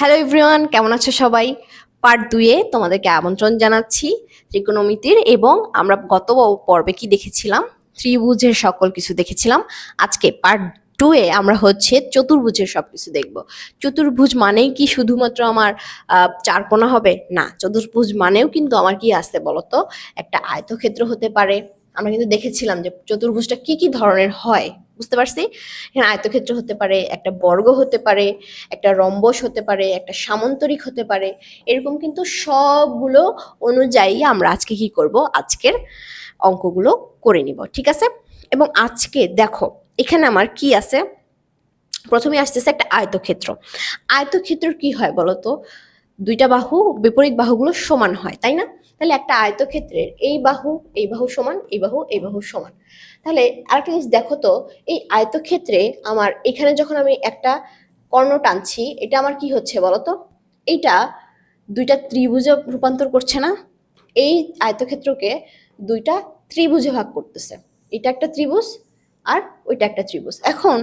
Hello everyone কেমন আছো সবাই? পার্ট দুয়ে তোমাদেরকে আমন্ত্রণ জানাচ্ছি ত্রিকোণমিতির এবং আমরা গত পর্বে কি দেখেছিলাম? ত্রিভুজের সকল কিছু দেখেছিলাম। আজকে পার্ট টুয়ে আমরা হচ্ছে চতুর্ভুজের সব কিছু দেখব। চতুর্ভুজ মানেই কি শুধুমাত্র আমার চারকোনা হবে? না, চতুর্ভুজ মানেও কিন্তু আমার কি আসতে বলতো? একটা আয়তক্ষেত্র হতে পারে। আমরা কিন্তু দেখেছিলাম যে চতুর্ভুজটা কি কি ধরনের হয়। বুঝতে পারছি? এখানে আয়তক্ষেত্র হতে পারে, একটা বর্গ হতে পারে, একটা রম্বস হতে পারে, একটা সামন্তরিক হতে পারে। এরকম কিন্তু সবগুলো অনুযায়ী আমরা আজকে কি করব? আজকের অঙ্কগুলো করে নিব, ঠিক আছে? এবং আজকে দেখো, এখানে আমার কি আছে? প্রথমে আসতেছে একটা আয়তক্ষেত্র। আয়তক্ষেত্র কি হয় বলো তো দুইটা বাহু, বিপরীত বাহুগুলো সমান হয়, তাই না? তাহলে একটা আয়তক্ষেত্রের এই বাহু এই বাহু সমান, এই বাহু এই বাহু সমান। তাহলে আরেকটা জিনিস দেখো তো, এই আয়তক্ষেত্রে আমার এখানে যখন আমি একটা কর্ণ টানছি, এটা আমার কি হচ্ছে বলো তো? এইটা দুইটা ত্রিভুজে রূপান্তর করছে না? এই আয়তক্ষেত্রকে দুইটা ত্রিভুজে ভাগ করতেছে। এটা একটা ত্রিভুজ আর ওইটা একটা ত্রিভুজ। এখন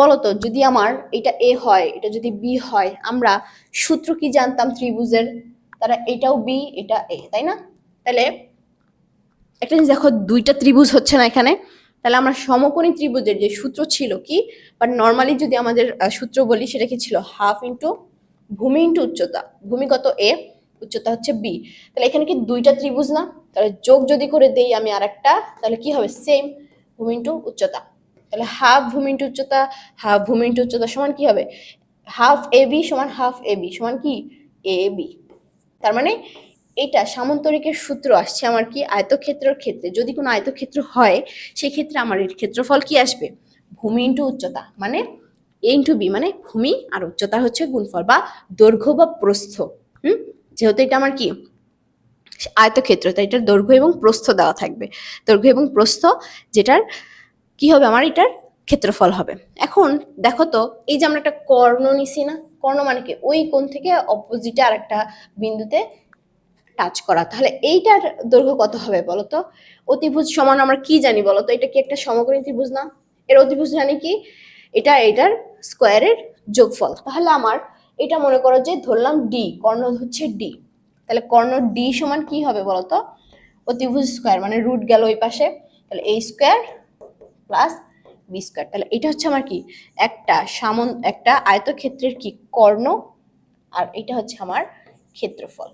বলো তো, যদি আমার এটা এ হয়, এটা যদি বি হয়, আমরা সূত্র কি জানতাম ত্রিভুজের? তারা এটাও বি, এটা এ, তাই না? তাহলে একটা জিনিস দেখো, দুইটা ত্রিভুজ হচ্ছে না এখানে। তাহলে আমরা সমকোণী ত্রিভুজের যে সূত্র ছিল কি? বাট নর্মালি যদি আমাদের সূত্র বলি, সেটা কি ছিল? হাফ ইন্টু ভূমি ইন্টু উচ্চতা। ভূমিগত এ? উচ্চতা হচ্ছে বি। তাহলে এখানে কি দুইটা ত্রিভুজ না? তাহলে যোগ যদি করে দেই আমি আর একটা তাহলে কি হবে? সেম ভূমি ইন্টু উচ্চতা। তাহলে হাফ ভূমি ইন্টু উচ্চতা হাফ ভূমি ইন্টু উচ্চতা সমান কি হবে? হাফ এ বি সমান হাফ এ বি সমান কি? এ বি তার মানে এটা সামন্তরিকের সূত্র আসছে আমার কি আয়তক্ষেত্রের ক্ষেত্রে। যদি কোনো আয়তক্ষেত্র হয় সেই ক্ষেত্রে আমার এর ক্ষেত্রফল কি আসবে? ভূমি ইন্টু উচ্চতা মানে এ ইন্টু বি মানে ভূমি আর উচ্চতা হচ্ছে গুণফল বা দৈর্ঘ্য বা প্রস্থ। হুম? যেহেতু এটা আমার কি? আয়তক্ষেত্র, তাই এটার দৈর্ঘ্য এবং প্রস্থ দেওয়া থাকবে। দৈর্ঘ্য এবং প্রস্থ, যেটার কি হবে আমার এটার? ক্ষেত্রফল হবে। এখন দেখো তো, এই যে আমরা একটা কর্ণ নিছি না, কর্ণ মানে কি? ওই কোণ থেকে অপোজিটে আর একটা বিন্দুতে টাচ করা। তাহলে এইটার দৈর্ঘ্য কত হবে বলো তো? অতিভুজ সমান আমরা কি জানি বলো তো? এটা কি একটা সমকোণী ত্রিভুজ না? এর অতিভুজ জানি কি? এটা এটার স্কোয়ারের যোগফল। তাহলে আমার এটা মনে করো যে ধরলাম ডি কর্ণ হচ্ছে ডি তাহলে কর্ণ ডি সমান কি হবে বলো তো? অতিভুজ স্কোয়ার মানে রুট গেল ওই পাশে। তাহলে এই স্কোয়ার প্লাস বি স্কোয়ার তাহলে এটা হচ্ছে আমার কি? একটা সামন, একটা আয়তক্ষেত্রের কি কর্ণ, আর এটা হচ্ছে আমার ক্ষেত্রফল।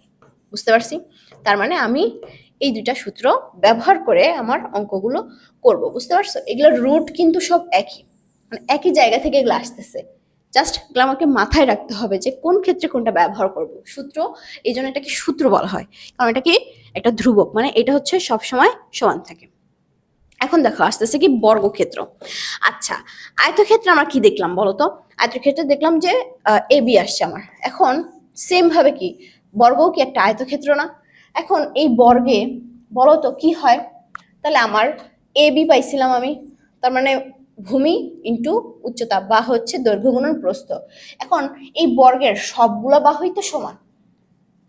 বুঝতে পারছি? তার মানে আমি এই দুইটা সূত্র ব্যবহার করে আমার অঙ্কগুলো করব, বুঝতে পারছ? এগুলোর রুট কিন্তু সব একই। মানে একই জায়গা থেকে এগুলো আসতেছে। জাস্ট এগুলো আমাকে মাথায় রাখতে হবে যে কোন ক্ষেত্রে কোনটা ব্যবহার করব। সূত্র এই জন্য এটাকে সূত্র বলা হয়। কারণ এটাকে একটা ধ্রুবক। মানে এটা হচ্ছে সব সময় সমান থাকে। এখন দেখো, আসতেছে কি বর্গক্ষেত্র। আচ্ছা আয়তক্ষেত্রে আমরা কি দেখলাম বলো তো? আয়তক্ষেত্রে দেখলাম যে এ, বি আসছে আমার। এখন সেম ভাবে কি? বর্গও কি একটা আয়তক্ষেত্র না? এখন এই বর্গে বলো তো কি হয়? তাহলে আমার এ, বি পাইছিলাম আমি। তার মানে ভূমি ইন্টু উচ্চতা বা হচ্ছে দৈর্ঘ্য গুণন প্রস্থ। এখন এই বর্গের সবগুলো বাহুই তো সমান।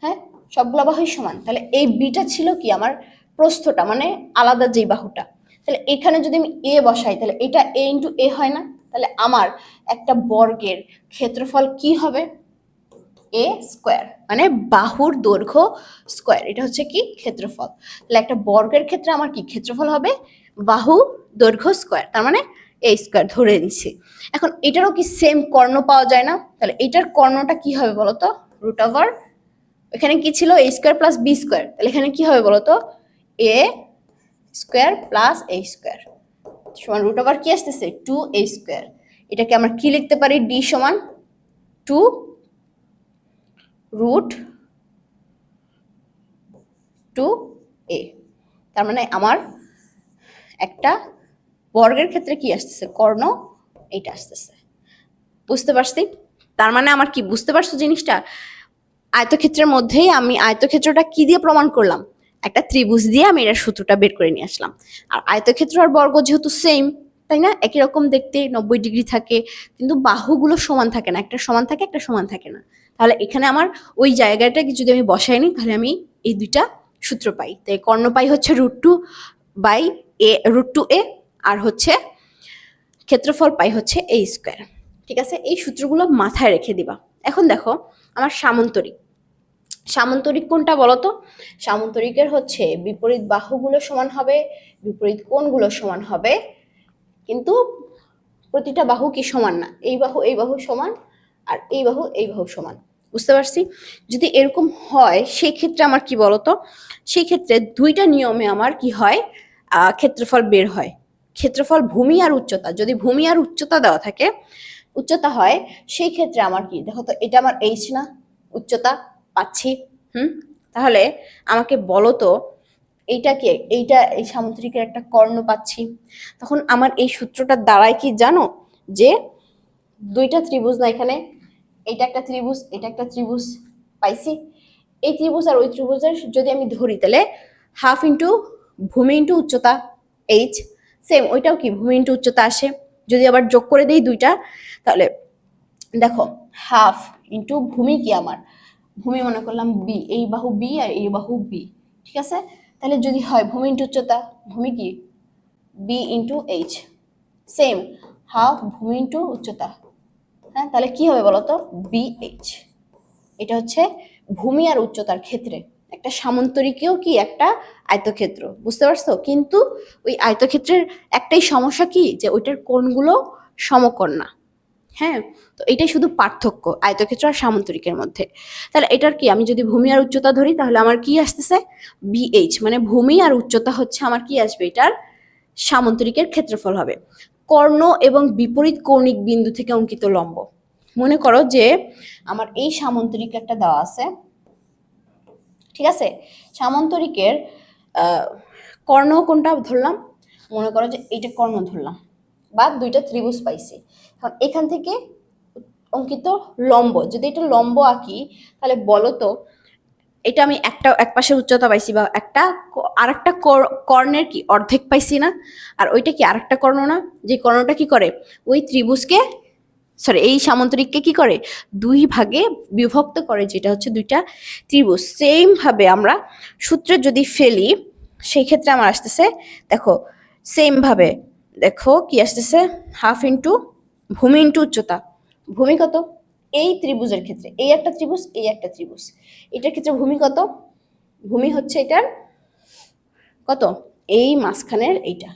হ্যাঁ? সবগুলো বাহুই সমান। তাহলে এই বিটা ছিল কি আমার প্রস্থটা মানে আলাদা যেই বাহুটা। তাহলে এখানে যদি আমি এ বসাই, তাহলে এটা এ ইন্টু এ হয় না? তাহলে আমার একটা বর্গের ক্ষেত্রফল কি হবে? এ স্কোয়ার মানে বাহুর দৈর্ঘ্য স্কোয়ার এটা হচ্ছে কি? ক্ষেত্রফল। তাহলে একটা বর্গের ক্ষেত্রে আমার কি ক্ষেত্রফল হবে? বাহু দৈর্ঘ্য স্কোয়ার তার মানে এ স্কোয়ার ধরে নিচ্ছি। এখন এটারও কি সেম কর্ণ পাওয়া যায় না? তাহলে এটার কর্ণটা কি হবে বলতো? রুট ওভার এখানে কি ছিল? A square plus B square তাহলে এখানে কি হবে বলতো? A square plus A square. সমান রুট ওভার কি আসতেছে? Two A square. এটাকে আমরা কি লিখতে পারি? ডি সমান টু রুট টু এ তার মানে আমার একটা বর্গের ক্ষেত্রে কি আসতেছে? কর্ণ, এইটা আসতেছে। বুঝতে পারছি? তার মানে আমার কি? বুঝতে পারছ জিনিসটা? আয়তক্ষেত্রের মধ্যেই আমি আয়তক্ষেত্রটা কি দিয়ে প্রমাণ করলাম? একটা ত্রিভুজ দিয়ে আমি এর সূত্রটা বের করে নিয়ে আসলাম। আর আয়তক্ষেত্র আর বর্গ যেহেতু সেম তাই না? একই রকম দেখতে, নব্বই ডিগ্রি থাকে, কিন্তু বাহুগুলো সমান থাকে না। একটা সমান থাকে, একটা সমান থাকে না। তাহলে এখানে আমার ওই জায়গাটাকে যদি আমি বসাই নিই, তাহলে আমি এই দুইটা সূত্র পাই। তাই কর্ণ পাই হচ্ছে root two by A root two A আর হচ্ছে ক্ষেত্রফল পাই হচ্ছে এ স্কোয়ার ঠিক আছে? এই সূত্রগুলো মাথায় রেখে দিবা। এখন দেখো, আমার সামন্তরিক। সামন্তরিক কোনটা বলো তো সামন্তরিকের হচ্ছে বিপরীত বাহুগুলো সমান হবে, বিপরীত কোণগুলো সমান হবে। কিন্তু প্রতিটা বাহু কি সমান না? এই বাহু এই বাহু সমান আর এই বাহু এই বাহু সমান। বুঝতে পারছি? যদি এরকম হয় সেই ক্ষেত্রে আমার কি বলতো? সেই ক্ষেত্রে দুইটা নিয়মে আমার কি হয়? ক্ষেত্রফল বের হয়। ক্ষেত্রফল ভূমি আর উচ্চতা। যদি ভূমি আর উচ্চতা দেওয়া থাকে, উচ্চতা হয়, সেই ক্ষেত্রে আমার কি? দেখো তো, এটা আমার এইচ না? উচ্চতা? পাচ্ছি। হুম? তাহলে আমাকে বলো তো, এইটা কি? এইটা এই সামুদ্রিকের একটা কর্ণ পাচ্ছি। তখন আমার এই সূত্রটার দ্বারাই কি জানো? যে দুইটা ত্রিভুজ না এখানে? এটা একটা ত্রিভুজ, এটা একটা ত্রিভুজ পাইছি। এই ত্রিভুজ আর ওই ত্রিভুজের যদি আমি ধরি তাহলে হাফ ইন্টু ভূমি ইন্টু উচ্চতা এইচ। সেম ওইটাও কি? ভূমি ইন্টু উচ্চতা আসে। যদি আবার যোগ করে দেই দুইটা, তাহলে দেখো, হাফ ইন্টু ভূমি কি আমার? ভূমি মনে করলাম বি এই বাহু বি আর এই বাহু বি ঠিক আছে? তাহলে যদি হয় ভূমি ইন্টু উচ্চতা, ভূমি কি? B into H same half ভূমি ইন্টু উচ্চতা। হ্যাঁ তাহলে কি হবে বলো তো বি এইচ এটা হচ্ছে ভূমি আর উচ্চতার ক্ষেত্রে। একটা সামন্তরিকেও কি? একটা আয়তক্ষেত্র, বুঝতে পারছ? কিন্তু ওই আয়তক্ষেত্রের একটাই সমস্যা কি? যে ওইটার কোণগুলো সমকোণ না। হ্যাঁ তো এটাই শুধু পার্থক্য আয়তক্ষেত্র আর সামন্তরিকের মধ্যে। তাহলে এটার কি? আমি যদি ভূমি আর উচ্চতা ধরি, তাহলে আমার কি আসতেছে? বিএইচ মানে ভূমি আর উচ্চতা হচ্ছে আমার কি আসবে? এটার সামন্তরিকের ক্ষেত্রফল হবে। কর্ণ এবং বিপরীত কৌণিক বিন্দু থেকে অঙ্কিত লম্ব। মনে করো যে আমার এই সামন্তরিক একটা দেওয়া আছে, ঠিক আছে? সামন্তরিকের কর্ণ কোনটা ধরলাম? মনে করো যে এইটা কর্ণ ধরলাম। বা দুইটা ত্রিভুজ পাইছি। এখন থেকে অঙ্কিত লম্ব, যদি এটা লম্ব আঁকি, তাহলে বলো তো এটা আমি একটা, এক পাশে উচ্চতা পাইছি বা একটা আর একটা কর্ণের কি অর্ধেক পাইছি না? আর ওইটা কি আর একটা কর্ণ না? যে কর্ণটা কি করে? ওই ত্রিভুজকে সরি এই সামন্তরিককে কি করে? দুই ভাগে বিভক্ত করে, যেটা হচ্ছে দুইটা ত্রিভুজ। সেম ভাবে আমরা সূত্রে যদি ফেলি, সেই ক্ষেত্রে আমার আসতেছে, দেখো সেম ভাবে দেখো কি আসতেছে? হাফ ইন্টু ভূমি ইন্টু উচ্চতা। ভূমি কত? এই ত্রিভুজের ক্ষেত্রে। এই একটা ত্রিভুজ, এই একটা ত্রিভুজ। এটার ক্ষেত্রে ভূমি কত? ভূমি হচ্ছে এটার কত? এই মাঝখানের এইটা।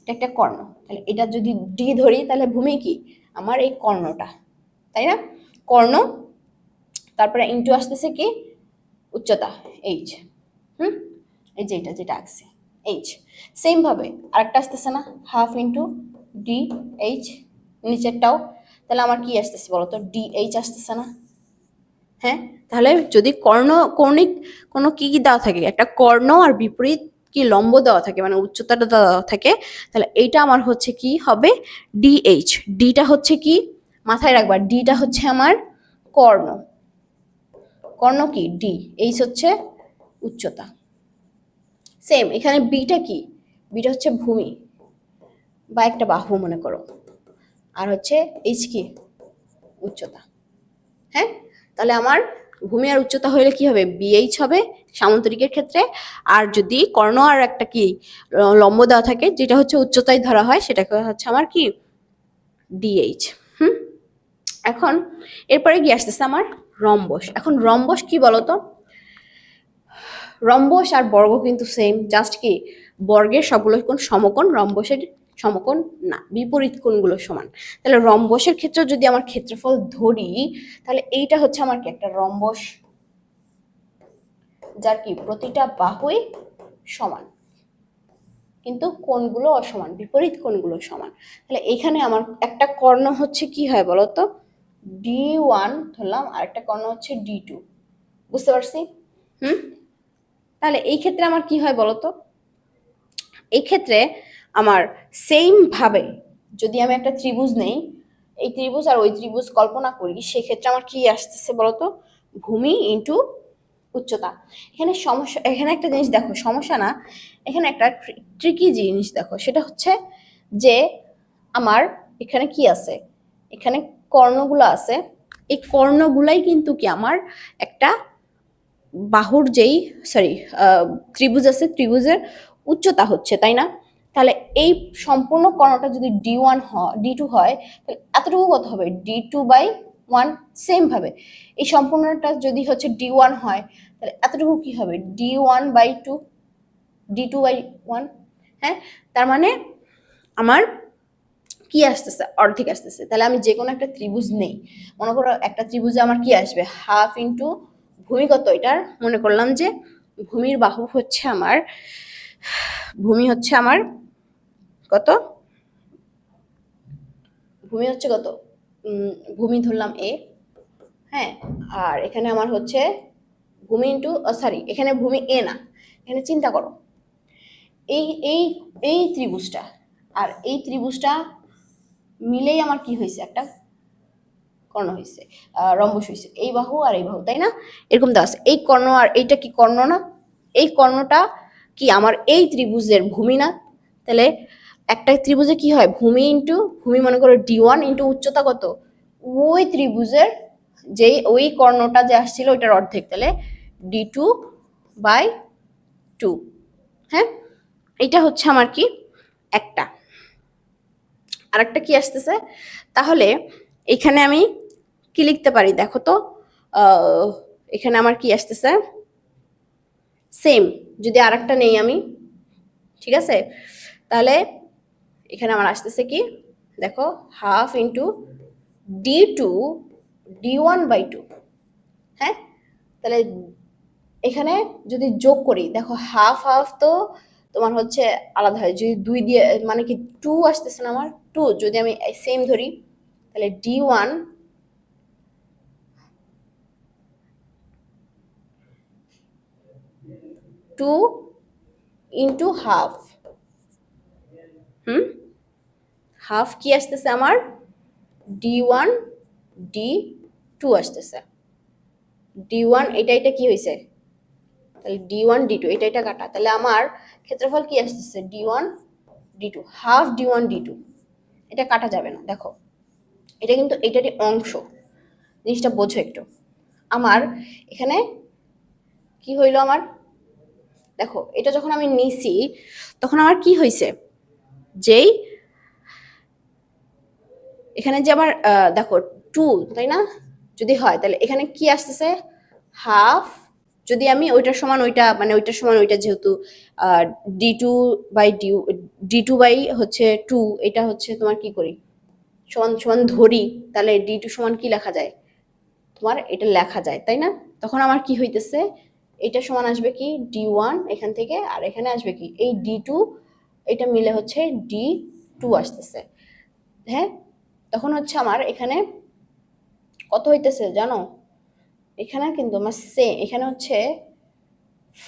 এটা একটা কর্ণ। তাহলে এটা যদি ডি ধরি, তাহলে ভূমি কি? আমার এই কর্ণটা। তাই না? কর্ণ, তারপরে ইন্টু আসতেছে কি? উচ্চতা। এইচ হুম? এই যে এটা, যেটা আঁকছে। এইচ সেম ভাবে আরেকটা আসতেছে না হাফ ইন্টু ডি এইচ নিচেরটাও। তাহলে আমার কি আসতেছে বলো তো ডি এইচ আসতেছে না। হ্যাঁ? তাহলে যদি কর্ণ, কর্ণিক কোনো কি কি দেওয়া থাকে? একটা কর্ণ আর বিপরীত কি লম্ব দেওয়া থাকে? মানে উচ্চতাটা দেওয়া থাকে। তাহলে এইটা আমার হচ্ছে কি হবে? ডিএইচ ডিটা হচ্ছে কি? মাথায় রাখবা ডিটা হচ্ছে আমার কর্ণ। কর্ণ কি? ডি এইচ হচ্ছে উচ্চতা। সেম এখানে বিটা কি? বিটা হচ্ছে ভূমি বা একটা বাহু মনে করো। আর হচ্ছে এইচ কি? উচ্চতা। হ্যাঁ? তাহলে আমার ভূমি আর উচ্চতা হলে কি হবে? বিএইচ হবে সামন্তরিকের ক্ষেত্রে। আর যদি কর্ণ আর একটা কি, লম্ব দেওয়া থাকে, যেটা হচ্ছে উচ্চতায় ধরা হয়, সেটাকে হচ্ছে আমার কি? ডিএইচ হুম? এখন, এরপরে কি আসতেছে আমার রম্বস। এখন রম্বস কি বলতো? রম্বস আর বর্গ কিন্তু সেম জাস্ট কি বর্গের সবগুলো কোন সমকোণ রম্বসের সমকোণ না, বিপরীত কোণগুলো সমান। তাহলে রম্বসের ক্ষেত্রে যদি আমার ক্ষেত্রফল ধরি, তাহলে এইটা হচ্ছে আমার কি একটা রম্বস যার কি প্রতিটা বাহুই সমান। কিন্তু কোণগুলো অসমান, বিপরীত কোণগুলো সমান। তাহলে এখানে আমার একটা কর্ণ হচ্ছে কি হয় বলতো? ডি ওয়ান ধরলাম আর একটা কর্ণ হচ্ছে ডি টু বুঝতে পারছি? হুম? তাহলে এই ক্ষেত্রে আমার কি হয় বলতো? এই ক্ষেত্রে আমার সেম ভাবে যদি আমি একটা ত্রিভুজ নেই, এই ত্রিভুজ আর ওই ত্রিভুজ কল্পনা করি, সেক্ষেত্রে আমার কি আসতেছে বলতো? ভূমি ইন্টু উচ্চতা। এখানে সমস্যা, এখানে একটা জিনিস দেখো, সমস্যা না, এখানে একটা ট্রিকি জিনিস দেখো, সেটা হচ্ছে যে আমার এখানে কি আছে? এখানে কর্ণগুলো আছে, এই কর্ণগুলাই কিন্তু কি আমার একটা বাহুর যেই সরি ত্রিভুজ আছে, ত্রিভুজের উচ্চতা হচ্ছে, তাই না? তাহলে এই সম্পূর্ণ কর্ণটা যদি ডি ওয়ান হয় ডি টু হয়, তাহলে এতটুকু কত হবে? ডি টু বাই ওয়ান সেমভাবে এই সম্পূর্ণটা যদি হচ্ছে ডি ওয়ান হয়, তাহলে এতটুকু কি হবে? D one by two D two by one হ্যাঁ? তার মানে আমার কি আসতেছে? অর্ধেক আসতেছে। তাহলে আমি যে কোনো একটা ত্রিভুজ নেই। মনে করো একটা ত্রিভুজে আমার কি আসবে? হাফ ইন্টু ভূমি কত এটার মনে করলাম যে ভূমির বাহু হচ্ছে আমার, ভূমি হচ্ছে আমার কত? ভূমি হচ্ছে কত? ভূমি ধরলাম এ হ্যাঁ? আর এখানে আমার হচ্ছে ভূমি ইন্টু সরি এখানে ভূমি এ না, এখানে চিন্তা করো। এই এই এই ত্রিভুজটা আর এই ত্রিভুজটা মিলেই আমার কি হয়েছে? একটা কর্ণ হয়েছে রম্বস হয়েছে এই বাহু আর এই বাহু, তাই না? এরকম দেওয়া আছে। এই কর্ণ আর এইটা কি কর্ণ না? এই কর্ণটা কি আমার এই ত্রিভুজের ভূমি না? তাহলে একটা ত্রিভুজে কি হয়? ভূমি ইন্টু ভূমি মনে করো ডি ওয়ান ইন্টু উচ্চতা কত? ওই ত্রিভুজের যেই, ওই কর্ণটা যে আসছিল ওইটার অর্ধেক, তাহলে ডি টু বাই টু হ্যাঁ? এটা হচ্ছে আমার কি? একটা। আর একটা কি আসতেছে? তাহলে এখানে আমি কি লিখতে পারি? দেখো তো এখানে আমার কি আসতেছে? সেম যদি আর একটা নেই আমি, ঠিক আছে? তাহলে এখানে আমার আসতেছে কি? দেখো half into D two D one by two হ্যাঁ? তাহলে এখানে যদি যোগ করি, দেখো হাফ হাফ তো তোমার হচ্ছে আলাদা হয়। যদি দুই দিয়ে মানে কি টু আসতেছে না আমার? টু যদি আমি সেম ধরি তাহলে D one two into half হুম? হাফ কি আসতেছে আমার? ডি ওয়ান ডি টু আসতেছে। ডি ওয়ান এটা এটা কি হয়েছে তাহলে ডি ওয়ান ডি টু এটা এটা কাটা। তাহলে আমার ক্ষেত্রফল কি আসতেছে? D one D two half D one D two এটা কাটা যাবে না, দেখো। এটা কিন্তু এটারই অংশ। জিনিসটা বোঝো একটু। আমার এখানে কি হইল আমার? দেখো, এটা যখন আমি নিছি, তখন আমার কি হয়েছে যেই এখানে যে আমার দেখো টু তাই না? যদি হয়, তাহলে এখানে কি আসতেছে? হাফ যদি আমি ওইটার সমান ওইটা মানে ওইটার সমান ওইটা যেহেতু D two by D D two by হচ্ছে টু এটা হচ্ছে তোমার কি করি? সমান সমান ধরি, তাহলে ডি টু সমান কি লেখা যায়? তোমার এটা লেখা যায়, তাই না? তখন আমার কি হইতেছে? এটা সমান আসবে কি? ডি ওয়ান এখান থেকে, আর এখানে আসবে কি? এই ডি টু এটা মিলে হচ্ছে ডি টু আসতেছে। হ্যাঁ? তখন হচ্ছে আমার এখানে কত হইতেছে জানো? এখানে কিন্তু আমার সে, এখানে হচ্ছে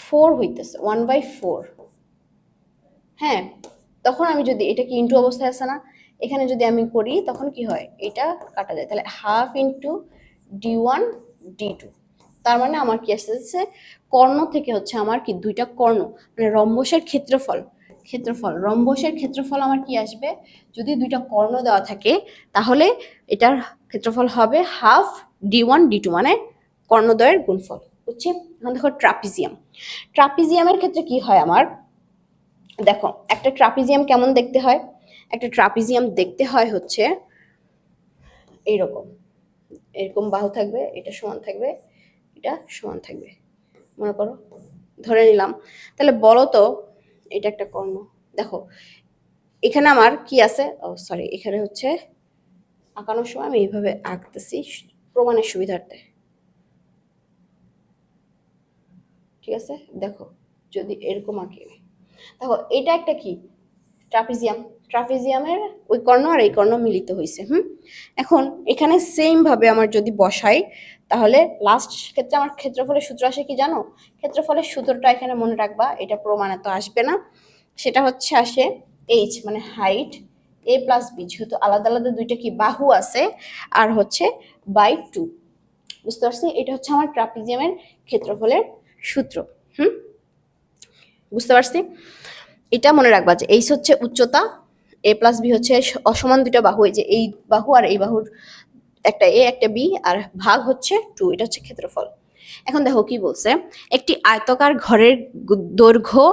ফোর হইতেছে ওয়ান বাই ফোর হ্যাঁ? তখন আমি যদি, এটা কি ইন্টু অবস্থায় আসে না? এখানে যদি আমি করি, তখন কি হয়? এটা কাটা যায়। তাহলে half into D one D two তার মানে আমার কি আসতেছে? কর্ণ থেকে হচ্ছে আমার কি দুইটা কর্ণ মানে রম্বসের ক্ষেত্রফল ক্ষেত্রফল, রম্বসের ক্ষেত্রফল আমার কি আসবে? যদি দুইটা কর্ণ দেওয়া থাকে, তাহলে এটার ক্ষেত্রফল হবে half D one D two মানে কর্ণদ্বয়ের গুণফল। হচ্ছে দেখো ট্রাপিজিয়াম। ট্রাপিজিয়ামের ক্ষেত্রে কি হয় আমার? দেখো, একটা ট্রাপিজিয়াম কেমন দেখতে হয়? একটা ট্রাপিজিয়াম দেখতে হয় হচ্ছে, এইরকম। এরকম বাহু থাকবে, এটা সমান থাকবে, এটা সমান থাকবে। মনে করো, ধরে নিলাম। তাহলে বলো তো, এটা একটা কর্ণ। দেখো, এখানে আমার কি আছে? ও সরি এখানে হচ্ছে আঁকানোর সময় আমি এইভাবে আঁকতেছি প্রমাণের সুবিধার্থে। ঠিক আছে? দেখো, যদি এরকম আঁকি দেখো, এটা একটা কি? ট্রাপিজিয়াম। ট্রাপিজিয়ামের ওই কর্ণ আর এই কর্ণ মিলিত হয়েছে হুম? এখন এখানে সেম ভাবে আমার যদি বসাই, তাহলে লাস্ট ক্ষেত্রে আমার ক্ষেত্রফলের সূত্র আসে কি জানো? ক্ষেত্রফলের সূত্রটা এখানে মনে রাখবা, এটা প্রমাণে তো আসবে না। সেটা হচ্ছে আসে এইচ মানে হাইট এ প্লাস বি যেহেতু আলাদা আলাদা দুইটা কি বাহু আছে, আর হচ্ছে বাই টু বুঝতে পারছি? এটা হচ্ছে আমার ট্রাপিজিয়ামের ক্ষেত্রফলের সূত্র, হুম? বুঝতে পারছি? এটা মনে রাখবা যে এইচ হচ্ছে উচ্চতা এ প্লাস বি হচ্ছে অসমান দুইটা বাহু, এই যে এই বাহু আর এই বাহুর একটা এ একটা বি আর ভাগ হচ্ছে টু এটা হচ্ছে ক্ষেত্রফল। এখন দেখো কি বলছে, একটি আয়তকার ঘরের দৈর্ঘ্য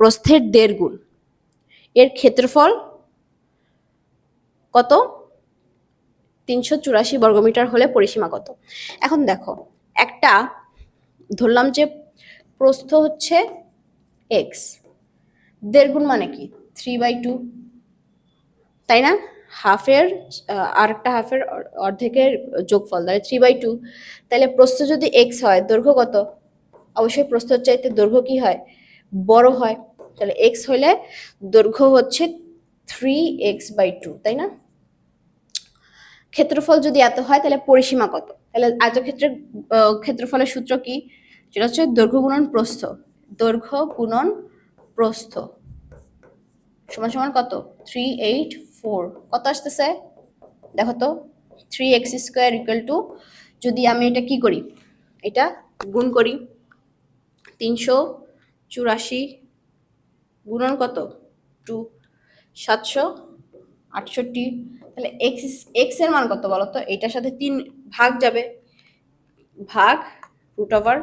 প্রস্থের দেড় গুণ। এর ক্ষেত্রফল কত? তিনশো চুরাশি বর্গমিটার হলে পরিসীমা কত? এখন দেখো, একটা ধরলাম যে প্রস্থ হচ্ছে এক্স দেড় গুণ মানে কি? থ্রি বাই টু তাই না? হাফের আর একটা হাফের অর- অর্ধেকের যোগফল, তাহলে থ্রি বাই টু তাহলে প্রস্থ যদি এক্স হয়, দৈর্ঘ্য কত? অবশ্যই প্রস্থর চাইতে দৈর্ঘ্য কি হয়? বড় হয়। তাহলে এক্স হলে দৈর্ঘ্য হচ্ছে থ্রি এক্স বাই টু তাই না? ক্ষেত্রফল যদি এত হয়, তাহলে পরিসীমা কত? তাহলে আয়তক্ষেত্রের ক্ষেত্রফলের সূত্র কি? সেটা হচ্ছে দৈর্ঘ্য গুণন প্রস্থ। দৈর্ঘ্য গুণন প্রস্থ। সমান সমান কত? Three eight four. কত আসতেছে? দেখো তো three X square equal to যদি আমি এটা কি করি? এটা গুণ করি তিনশো চুরাশি গুণন কত? টু, সাতশো আটষট্টি। তাহলে এক্স এক্সের মান কত বলো তো? এটার সাথে তিন ভাগ যাবে। ভাগ রুট ওভার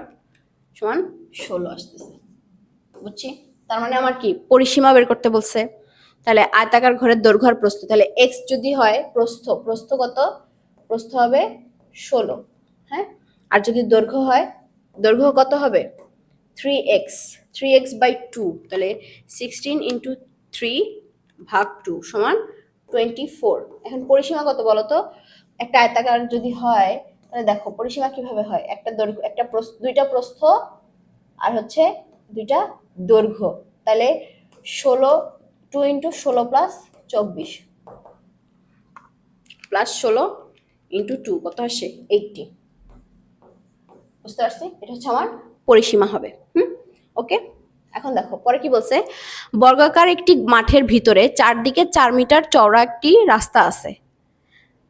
সমান ষোলো আসতেছে। বুঝছি? তার মানে আমার কি? পরিসীমা বের করতে বলছে। তাহলে আয়তাকার ঘরের দৈর্ঘ্য আর প্রস্থ। তাহলে এক্স যদি হয় প্রস্থ প্রস্থ কত? প্রস্থ হবে ষোলো হ্যাঁ? আর যদি দৈর্ঘ্য হয়, দৈর্ঘ্য কত হবে? Three X three X by two তাহলে সিক্সটিন ইন্টু থ্রি ভাগ টু সমান টোয়েন্টি ফোর এখন পরিসীমা কত বলো তো একটা আয়তাকার যদি হয়, তাহলে দেখো পরিসীমা কীভাবে হয়? একটা দৈর্ঘ্য, একটা দুইটা প্রস্থ আর হচ্ছে দুইটা দৈর্ঘ্য। তাহলে ষোলো টু ইন্টু ষোলো প্লাস চব্বিশ। প্লাস ষোলো ইন্টু টু কত আসে? এইটটি বুঝতে পারছি? এটা হচ্ছে আমার পরিসীমা হবে। হুম? ওকে এখন দেখো, পরে কি বলছে? বর্গাকার একটি মাঠের ভিতরে চারদিকে চার মিটার চওড়া একটি রাস্তা আছে।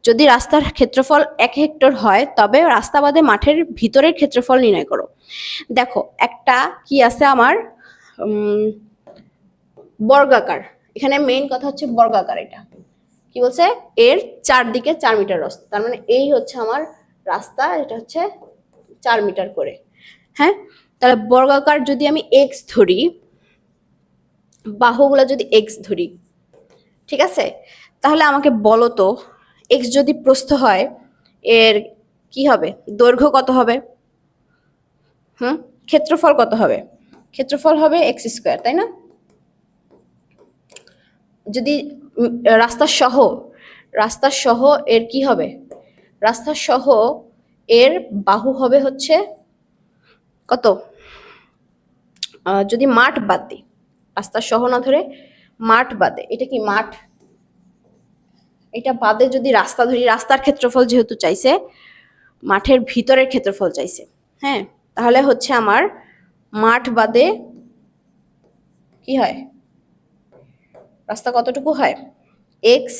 যদি রাস্তার ক্ষেত্রফল এক হেক্টর হয়, তবে রাস্তা বাদে মাঠের ভিতরের ক্ষেত্রফল নির্ণয় করো। দেখো, একটা কি আছে আমার? বর্গাকার। এখানে মেইন কথা হচ্ছে বর্গাকার এটা। কি বলছে? এর চারদিকে চার মিটার রাস্তা তার মানে এই হচ্ছে আমার রাস্তা, এটা হচ্ছে চার মিটার করে। হ্যাঁ? তাহলে বর্গাকার যদি আমি এক্স ধরি, বাহুগুলো যদি এক্স ধরি, ঠিক আছে? তাহলে আমাকে বলো তো এক্স যদি প্রস্থ হয়, এর কি হবে? দৈর্ঘ্য কত হবে? হুম? ক্ষেত্রফল কত হবে? ক্ষেত্রফল হবে এক্স স্কোয়ার তাই না? যদি রাস্তা সহ রাস্তা সহ এর কি হবে? রাস্তা সহ এর বাহু হবে হচ্ছে কত? যদি মাঠ বাদ দিই, রাস্তা সহ না ধরে মাঠ বাদে এটা কি মাঠ? এটা বাদে যদি রাস্তা ধরি, রাস্তার ক্ষেত্রফল যেহেতু চাইছে, মাঠের ভিতরের ক্ষেত্রফল চাইছে হ্যাঁ? তাহলে হচ্ছে আমার মাঠ বাদে কি হয়? রাস্তা কতটুকু হয়? এক্স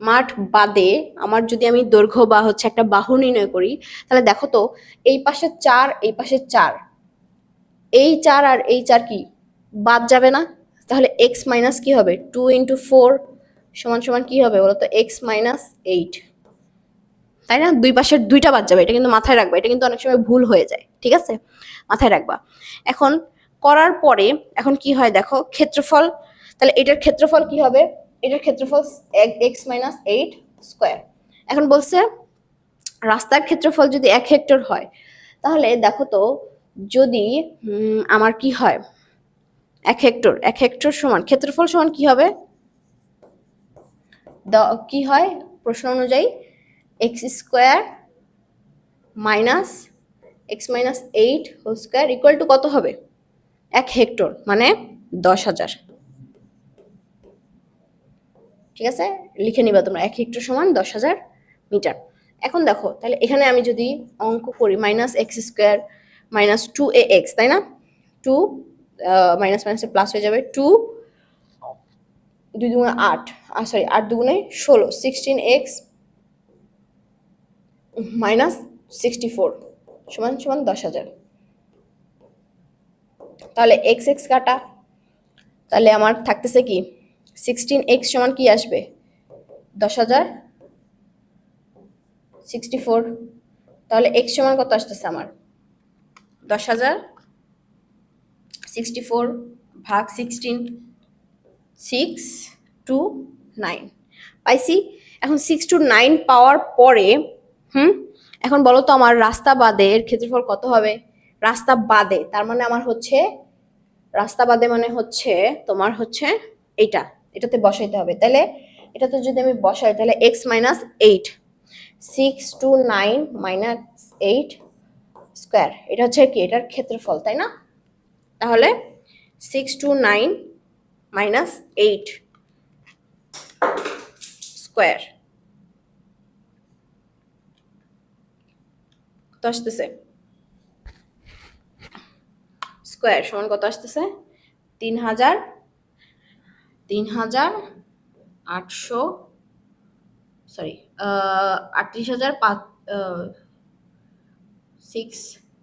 মাঠ বাদে আমার যদি আমি দৈর্ঘ্য বা হচ্ছে একটা বাহু নির্ণয় করি, তাহলে দেখো তো এই পাশে চার, এই পাশে চার। এই চার আর এই চার কি? বাদ যাবে না? তাহলে এক্স মাইনাস কি হবে? টু ইন্টু ফোর সমান সমান কি হবে বলো তো? এক্স মাইনাস এইট তাই না? দুই পাশের দুইটা বাদ যাবে। এটা কিন্তু মাথায় রাখবা। এটা কিন্তু অনেক সময় ভুল হয়ে যায়। ঠিক আছে? মাথায় রাখবা। এখন করার পরে এখন কি হয় দেখো, ক্ষেত্রফল, তাহলে এটার ক্ষেত্রফল কি হবে? এটার ক্ষেত্রফল এক্স মাইনাস এইট স্কোয়ার এখন বলছে, রাস্তার ক্ষেত্রফল যদি এক হেক্টর হয়, তাহলে দেখো তো, যদি আমার কি হয়? এক হেক্টর এক হেক্টর সমান, ক্ষেত্রফল সমান কি হবে? কি হয়? প্রশ্ন অনুযায়ী X square minus X minus eight whole square equal to কত হবে? এক হেক্টর মানে দশ হাজার। ঠিক আছে? লিখে নিবা তোমরা, এক হেক্টর সমান দশ হাজার মিটার। এখন দেখো, তাহলে এখানে আমি যদি অঙ্ক করি minus X square minus two A X তাই না? টু মাইনাস মাইনাসে প্লাস হয়ে যাবে টু দুই দুগুণে আট আর সরি আট দুগুণে ষোলো sixteen X minus sixty four সমান সমান দশ হাজার। তাহলে এক্স এক্স কাটা। তাহলে আমার থাকতেছে কি? সিক্সটিন এক্স সমান কি আসবে? দশ হাজার। সিক্সটি ফোর তাহলে এক্স সমান কত আসতেছে আমার? দশ হাজার। সিক্সটি ফোর ভাগ সিক্সটিন সিক্স টু নাইন পাইছি? এখন সিক্স টু নাইন পাওয়ার পরে, হুম? এখন বলো তো আমার রাস্তা বাদে এর ক্ষেত্রফল কত হবে? রাস্তা বাদে, তার মানে আমার হচ্ছে রাস্তা বাদে মানে হচ্ছে তোমার হচ্ছে এটা এটাতে বসাইতে হবে। তাহলে এটাতে যদি আমি বসাই, তাহলে X minus eight six two nine minus eight square এটা হচ্ছে কি? এটার ক্ষেত্রফল, তাই না? তাহলে six two nine minus eight square কত আসতেছে। স্কোয়ার সমান কত আসতেছে? তিন হাজার তিন হাজার আটশো সরি আটত্রিশ হাজার পাঁচ six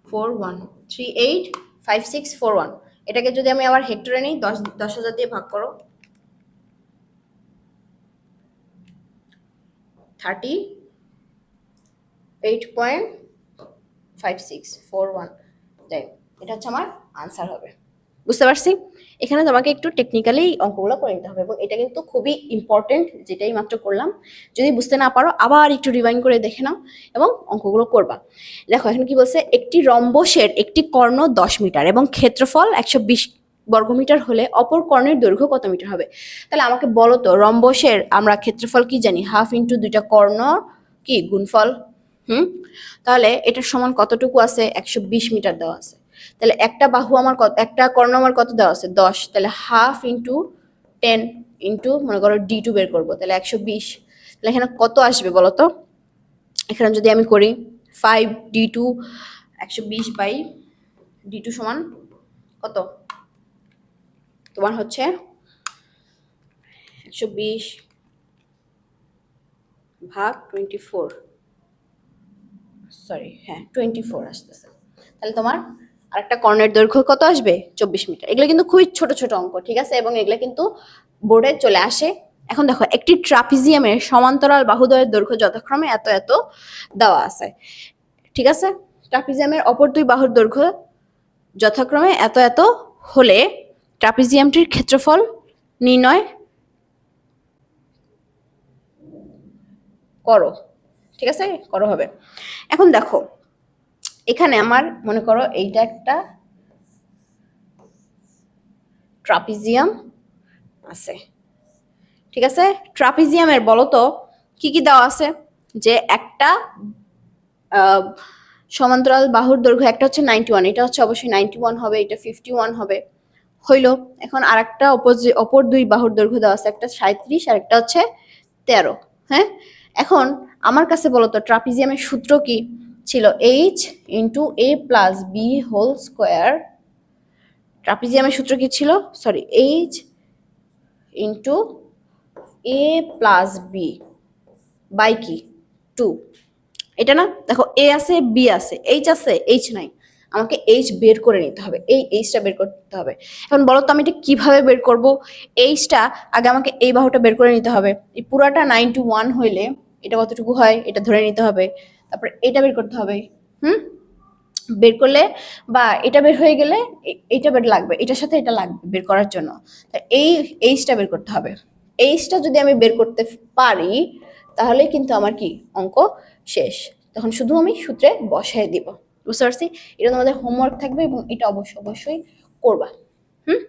four one three eight five six four one এটাকে যদি আমি আবার হেক্টরে নিই, দশ দশ হাজার দিয়ে ভাগ করো। Thirty eight point five six four one যাই এটা হচ্ছে আমার আনসার হবে। বুঝতে পারছি? এখানে তোমাকে একটু টেকনিক্যালি অঙ্কগুলো করে নিতে হবে এবং এটা কিন্তু খুবই ইম্পর্টেন্ট যেটাই মাত্র করলাম। যদি বুঝতে না পারো, আবার একটু রিভাইন করে দেখে নাও এবং অঙ্কগুলো করবা। দেখো, এখানে কি বলছে? একটি রম্বসের একটি কর্ণ দশ মিটার এবং ক্ষেত্রফল একশো বিশ বর্গমিটার হলে অপর কর্ণের দৈর্ঘ্য কত মিটার হবে? তাহলে আমাকে বলো তো, রম্বসের আমরা ক্ষেত্রফল কি জানি? হাফ ইন্টু দুইটা কর্ণ কি? গুণফল। হুম? তাহলে এটার সমান কতটুকু আছে? একশো বিশ মিটার দেওয়া আছে। তাহলে একটা বাহু আমার কত, একটা কর্ণ আমার কত দেওয়া আছে? দশ। তাহলে হাফ ইন্টু টেন ইন্টু মনে করো ডি টু বের করব, তাহলে একশো বিশ। তাহলে এখানে কত আসবে বলো তো? এখানে যদি আমি করি ফাইভ ডি টু একশো বিশ বাই ডি টু সমান কত? তোমার হচ্ছে একশো বিশ ভাগ টোয়েন্টি ফোর সরি হ্যাঁ টোয়েন্টি ফোর আসতেছে। তাহলে তোমার আরেকটা কর্ণের দৈর্ঘ্য কত আসবে? চব্বিশ মিটার। এগুলো কিন্তু খুবই ছোট ছোট অঙ্ক, ঠিক আছে? এবং এগুলো কিন্তু বোর্ডে চলে আসে। এখন দেখো, একটি ট্রাপিজিয়ামের সমান্তরাল বাহুদ্বয়ের দৈর্ঘ্য যথাক্রমে এত এত দেওয়া আছে। ঠিক আছে? ট্রাপিজিয়ামের অপর দুই বাহুর দৈর্ঘ্য যথাক্রমে এত এত হলে ট্রাপিজিয়ামটির ক্ষেত্রফল নির্ণয় করো। ঠিক আছে? করো হবে। এখন দেখো এখানে আমার, মনে করো এইটা একটা ট্রাপিজিয়াম আছে। ঠিক আছে? ট্রাপিজিয়ামের বলো তো, কি কি দেওয়া আছে? যে একটা সমান্তরাল বাহুর দৈর্ঘ্য একটা হচ্ছে নাইনটি ওয়ান এটা হচ্ছে অবশ্যই নাইনটি ওয়ান হবে, এটা ফিফটি ওয়ান হবে। হইল, এখন আর একটা অপর দুই বাহুর দৈর্ঘ্য দেওয়া আছে, একটা সাঁত্রিশ আর একটা হচ্ছে তেরো হ্যাঁ? এখন আমার কাছে বলতো ট্রাপিজিয়ামের সূত্র কি? ছিল H into A plus B whole square ট্রাপিজিয়ামের সূত্র কি ছিল? Sorry H into A plus B by কি? টু এটা না, দেখো এ আছে বি আছে এইচ আছে এইচ নাই। আমাকে এইচ বের করে নিতে হবে, এই এইচটা বের করতে হবে। এখন বলো তো আমি এটা কীভাবে বের করব? এইচটা আগে আমাকে এই বাহুটা বের করে নিতে হবে। এই পুরাটা নাইন টু ওয়ান হইলে এটা কতটুকু হয়? এটা ধরে নিতে হবে। তারপর এটা বের করতে হবে। হুম? বের করলে বা এটা বের হয়ে গেলে এটা বের লাগবে এটার সাথে এটা লাগবে বের করার জন্য। এই এইচটা বের করতে হবে। এইচটা যদি আমি বের করতে পারি তাহলে কিন্তু আমার কি? অঙ্ক শেষ। তখন শুধু আমি সূত্রে বসায় দিব। বুঝতে পারছি? এটা তোমাদের হোমওয়ার্ক থাকবে এবং এটা অবশ্যই অবশ্যই করবা। হুম?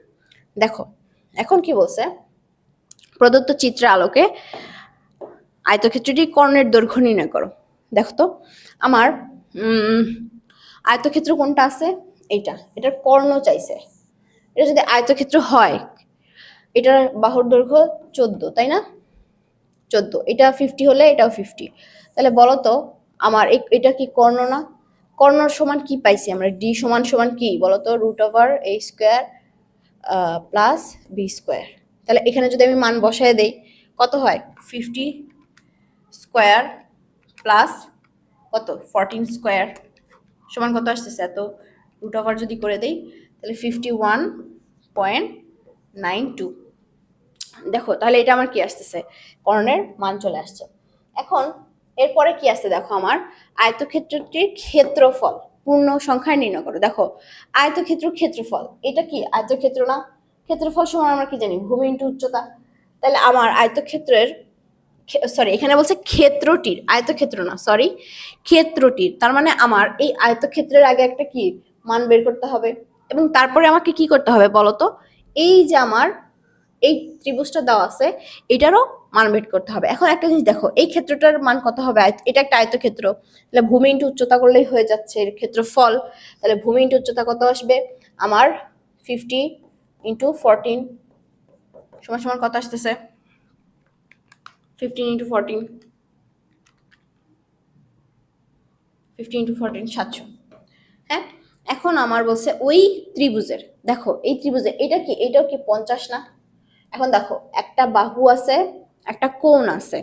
দেখো এখন কি বলছে? প্রদত্ত চিত্রের আলোকে আয়তক্ষেত্রটি কর্ণের দৈর্ঘ্য নির্ণয় করো। দেখো তো, আমার আয়তক্ষেত্র কোনটা আছে? এইটা, এটার কর্ণ চাইছে। এটা যদি আয়তক্ষেত্র হয়, এটার বাহুর দৈর্ঘ্য চোদ্দ, তাই না? চোদ্দ, এটা ফিফটি হলে এটাও ফিফটি তাহলে বলো তো, আমার এটা কি কর্ণ না? কর্ণর সমান কি পাইছি আমরা? ডি সমান সমান কি? বলো তো root over A square plus B square তাহলে এখানে যদি আমি মান বসায় দেই, কত হয়? ফিফটি স্কোয়ার প্লাস কত? ফরটিন স্কোয়ার সমান কত আসতেছে? এত রুট ওভার যদি করে দেই, তাহলে fifty one point nine two দেখো, তাহলে এটা আমার কি আসতেছে? কর্ণের মান চলে আসছে। এখন, এরপরে কি আসছে দেখো আমার? আয়তক্ষেত্রটির ক্ষেত্রফল, পূর্ণ সংখ্যায় নির্ণয় করো। দেখো, আয়তক্ষেত্র ক্ষেত্রফল, এটা কি? আয়তক্ষেত্র না? ক্ষেত্রফল সমান আমরা কি জানি? ভূমি ইন্টু উচ্চতা। তাহলে আমার আয়তক্ষেত্রের সরি এখানে বলছে ক্ষেত্রটির, আয়তক্ষেত্র না সরি ক্ষেত্রটির। তার মানে আমার, এই আয়তক্ষেত্রের আগে একটা কি? মান বের করতে হবে। এবং তারপরে আমাকে কি করতে হবে বলো তো? এই যে আমার, এই ত্রিভুজটা দেওয়া আছে, এটারও মান বের করতে হবে। এখন একটা জিনিস দেখো, এই ক্ষেত্রটার মান কত হবে? এটা একটা আয়তক্ষেত্র। তাহলে ভূমি ইন্টু উচ্চতা করলেই হয়ে যাচ্ছে এর ক্ষেত্রফল। তাহলে ভূমি ইন্টু উচ্চতা কত আসবে? আমার ফিফটি ইন্টু ফোরটিন সমান সমান কত আসতেছে? ফিফটিন ফিফটিন সাতশো। হ্যাঁ? এখন আমার বলছে ওই ত্রিভুজের। দেখো, এই ত্রিভুজের, এটা কি? এটাও কি পঞ্চাশ না? এখন দেখো, একটা বাহু আছে, একটা কোণ আছে।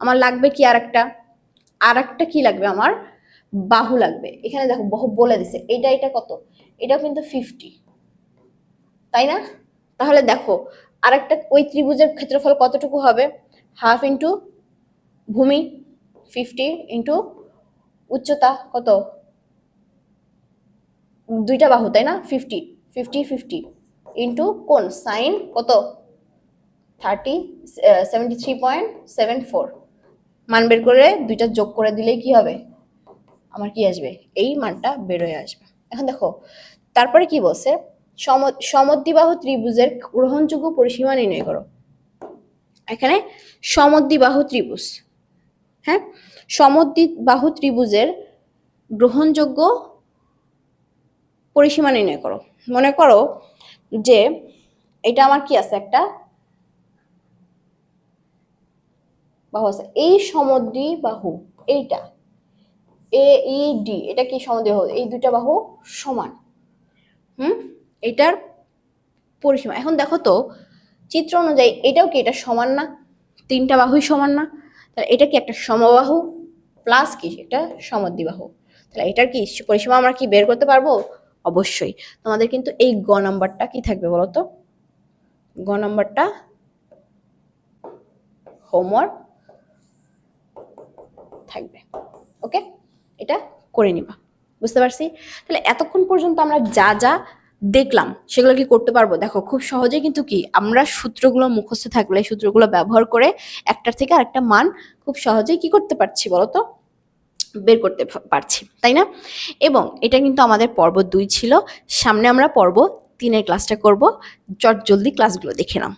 আমার লাগবে কি আর একটা আর একটা কি লাগবে আমার? বাহু লাগবে। এখানে দেখো, বাহু বলে দিছে। এটা এটা কত? এটাও কিন্তু ফিফটি তাই না? তাহলে দেখো আর একটা ওই ত্রিভুজের ক্ষেত্রফল কতটুকু হবে? হাফ ইন্টু ভূমি ফিফটি ইন্টু উচ্চতা কত? দুইটা বাহু, তাই না? ফিফটি ফিফটি ফিফটি ইন্টু কোন সাইন কত? Thirty seventy three point seven four. মান বের করে দুইটা যোগ করে দিলেই কি হবে? আমার কি আসবে? এই মানটা বেরোয় আসবে। এখন দেখো, তারপরে কি বলছে? সম, সমদ্বিবাহু ত্রিভুজের গ্রহণযোগ্য পরিসীমা নির্ণয় করো। এখানে সমদ্বিবাহু ত্রিভুজ। হ্যাঁ? সমদ্বিবাহু ত্রিভুজের গ্রহণযোগ্য পরিসীমা নির্ণয় করো। মনে করো যে এটা আমার কি আছে? একটা বাহু আছে। এই সমদ্বি বাহু এইটা। এ, ই, ডি, এটা কি সমদ্বি বাহু এই দুইটা বাহু সমান। হুম? এটার পরিসীমা। এখন দেখো তো চিত্র অনুযায়ী এটাও কি এটা সমান না? তিনটা বাহুই সমান না? তাহলে এটা কি একটা সমবাহু প্লাস কি? এটা সমদ্বিবাহু। তাহলে এটার কি পরিসীমা আমরা কি বের করতে পারব? অবশ্যই। তোমাদের কিন্তু এই গ নাম্বারটা কি থাকবে বলো তো গ নাম্বারটা হোমওয়ার্ক থাকবে। ওকে এটা করে নিবা। বুঝতে পারছি? তাহলে এতক্ষণ পর্যন্ত আমরা যা যা দেখলাম, সেগুলো কি করতে পারব? দেখো, খুব সহজে কিন্তু কি আমরা সূত্রগুলো মুখস্থ থাকলে, সূত্রগুলো ব্যবহার করে একটার থেকে আরেকটা মান খুব সহজেই কি করতে পারছি বলতো? বের করতে পারছি, তাই না? এবং এটা কিন্তু আমাদের পর্ব দুই ছিল। সামনে আমরা পর্ব তিনের ক্লাসটা করব। চট জলদি ক্লাসগুলো দেখে নাও।